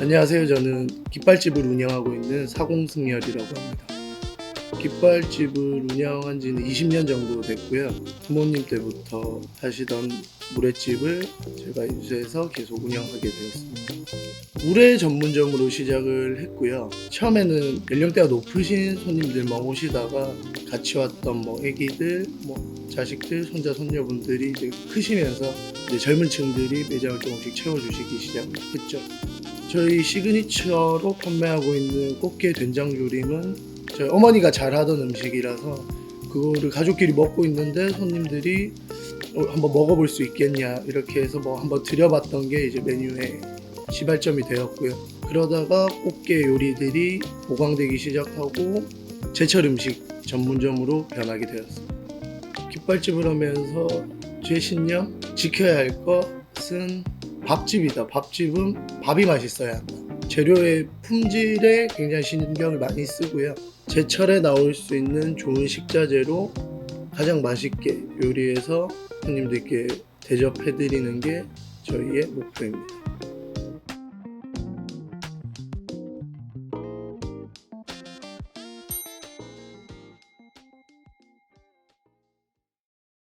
안녕하세요. 저는 깃발집을 운영하고 있는 사공승열이라고 합니다. 깃발집을 운영한 지는 20년 정도 됐고요. 부모님 때부터 하시던 물회집을 제가 인수해서 계속 운영하게 되었습니다. 물회 전문점으로 시작을 했고요. 처음에는 연령대가 높으신 손님들만 오시다가 같이 왔던 뭐 애기들, 뭐 자식들, 손자, 손녀분들이 이제 크시면서 이제 젊은 층들이 매장을 조금씩 채워주시기 시작했죠. 저희 시그니처로 판매하고 있는 꽃게 된장 조림은 저희 어머니가 잘하던 음식이라서 그거를 가족끼리 먹고 있는데 손님들이 어, 한번 먹어볼 수 있겠냐 이렇게 해서 뭐 한번 드려봤던 게 이제 메뉴의 시발점이 되었고요. 그러다가 꽃게 요리들이 보강되기 시작하고 제철 음식 전문점으로 변하게 되었습니다. 깃발집을 하면서 제 신념 지켜야 할 것은 밥집이다. 밥집은 밥이 맛있어야 한다. 재료의 품질에 굉장히 신경을 많이 쓰고요. 제철에 나올 수 있는 좋은 식자재로 가장 맛있게 요리해서 손님들께 대접해드리는 게 저희의 목표입니다.